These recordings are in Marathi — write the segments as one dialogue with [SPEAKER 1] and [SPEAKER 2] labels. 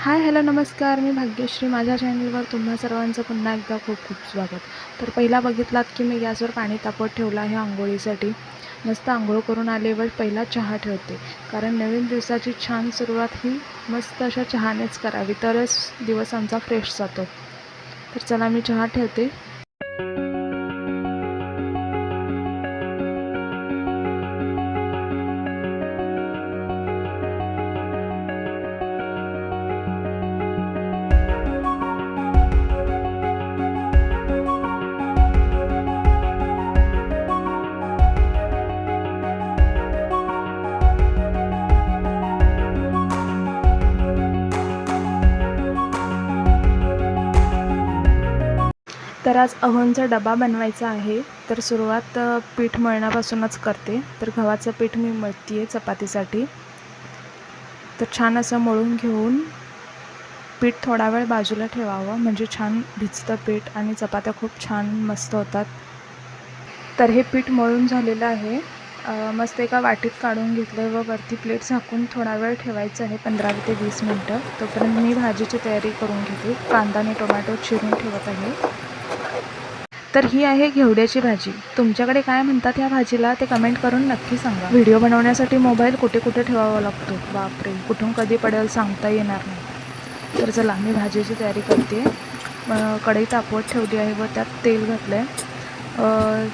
[SPEAKER 1] हाय हॅलो नमस्कार. मी भाग्यश्री. माझ्या चॅनलवर तुम्हा सर्वांचं पुन्हा एकदा खूप खूप स्वागत. तर पहिला बघितलात की मी गॅसवर पाणी तापत ठेवलं आहे आंघोळीसाठी. मस्त आंघोळ करून आल्यावर पहिला चहा ठेवते. कारण नवीन दिवसाची छान सुरुवात ही मस्त अशा चहानेच करावी. तरच दिवस आमचा फ्रेश जातो. तर चला मी चहा ठेवते. तर आज अहोंचा डबा बनवायचा आहे. तर सुरुवात पीठ मळण्यापासूनच करते. तर गव्हाचं पीठ मी मळते आहे चपातीसाठी. तर छान असं मळून घेऊन पीठ थोडा वेळ बाजूला ठेवावं. म्हणजे छान भिजतं पीठ आणि चपात्या खूप छान मस्त होतात. तर हे पीठ मळून झालेलं आहे. मस्त एका वाटीत काढून घेतलं व वरती प्लेट झाकून थोडा वेळ ठेवायचं आहे पंधरा ते वीस मिनटं. तोपर्यंत मी भाजीची तयारी करून घेते. कांदा आणि टोमॅटो चिरून ठेवत आहे. तर ही आहे घेवड्याची भाजी. तुमच्याकडे काय म्हणतात या भाजीला ते कमेंट करून नक्की सांगा. व्हिडिओ बनवण्यासाठी मोबाईल कुठे कुठे ठेवावा लागतो? बापरे कुठून कधी पडेल सांगता येणार नाही. तर चला मी भाजीची तयारी करते. कढई तापवत ठेवली आहे व त्यात तेल घातलं आहे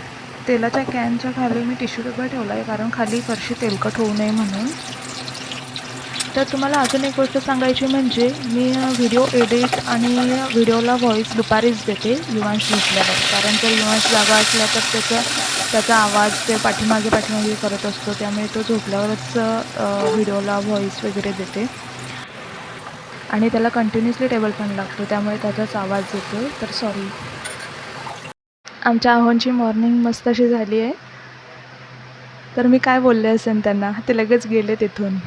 [SPEAKER 1] तेलाच्या कॅनच्या खाली मी टिश्यू पेपर ठेवला आहे कारण खाली फरशी तेलकट होऊ नये म्हणून. तर तुम्हाला अजून एक गोष्ट सांगायची म्हणजे मी व्हिडिओ एडिट आणि व्हिडिओला व्हॉईस दुपारीच देते युवांश म्हटल्यावर कारण जर युवांश जागा असला तर त्याचा त्याचा आवाज ते पाठीमागे पाठीमागे करत असतो. त्यामुळे तो झोपल्यावरच व्हिडिओला व्हॉईस वगैरे देते. आणि त्याला कंटिन्युअसली टेबल पण लागतो. त्यामुळे त्याचाच आवाज येतो. तर सॉरी आमच्या आव्हानची मॉर्निंग मस्त अशी झाली आहे. तर मी काय बोलले असेल त्यांना? ते लगेच गेले तिथून.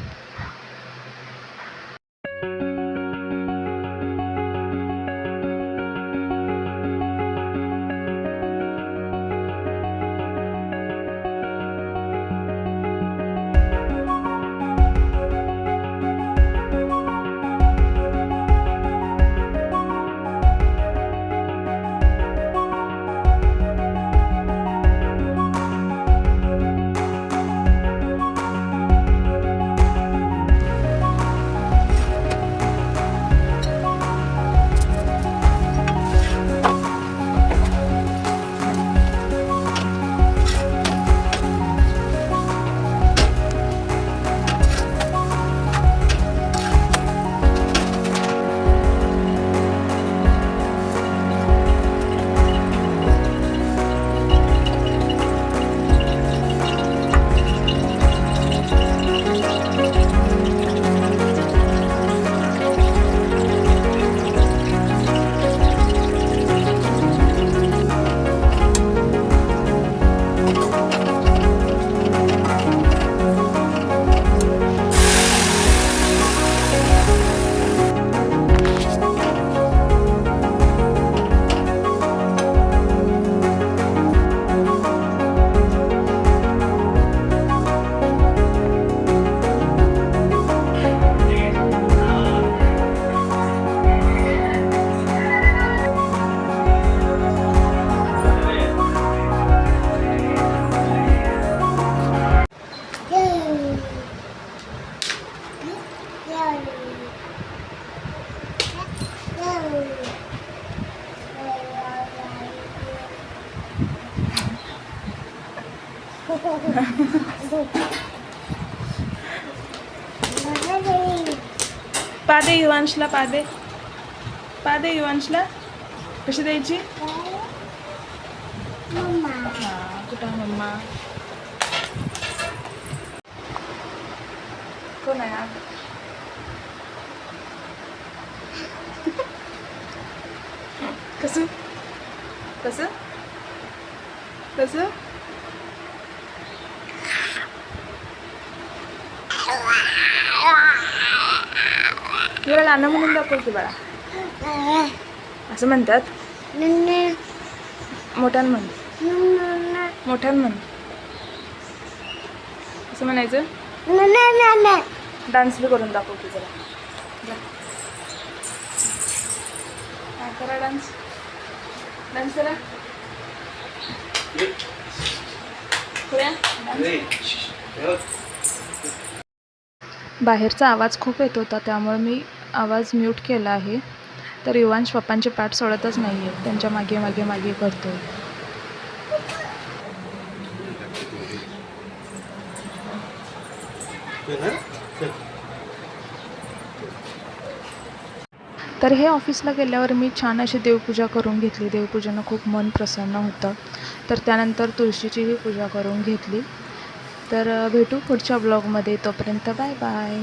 [SPEAKER 1] पादे युवांशला पादे. पादे युवांशला. कशी द्यायची? कुठं मम्मा? कोण आहे कसं? कसं? कसं? तुला लाना म्हणून दाखव की बाळा. असं म्हणतात? मोठ्यान म्हण. मोठ्यान म्हण. असं म्हणायचं? डान्स बी करून दाखव की जरा. जा. करा डान्स डान्स करा. बाहेरचा आवाज खूप येत होता त्यामुळे मी आवाज म्यूट केला आहे. तर युवांश पप्पांचे पाठ सोडतच नाही आहे त्यांच्या मागे मागे मागे करतो तर हे ऑफिसला गेल्यावर मी छान अशी देवपूजा करून घेतली. देवपूजेनं खूप मन प्रसन्न होतं. तर त्यानंतर तुळशीचीही पूजा करून घेतली. तर भेटू पुढच्या ब्लॉगमध्ये. तोपर्यंत बाय बाय.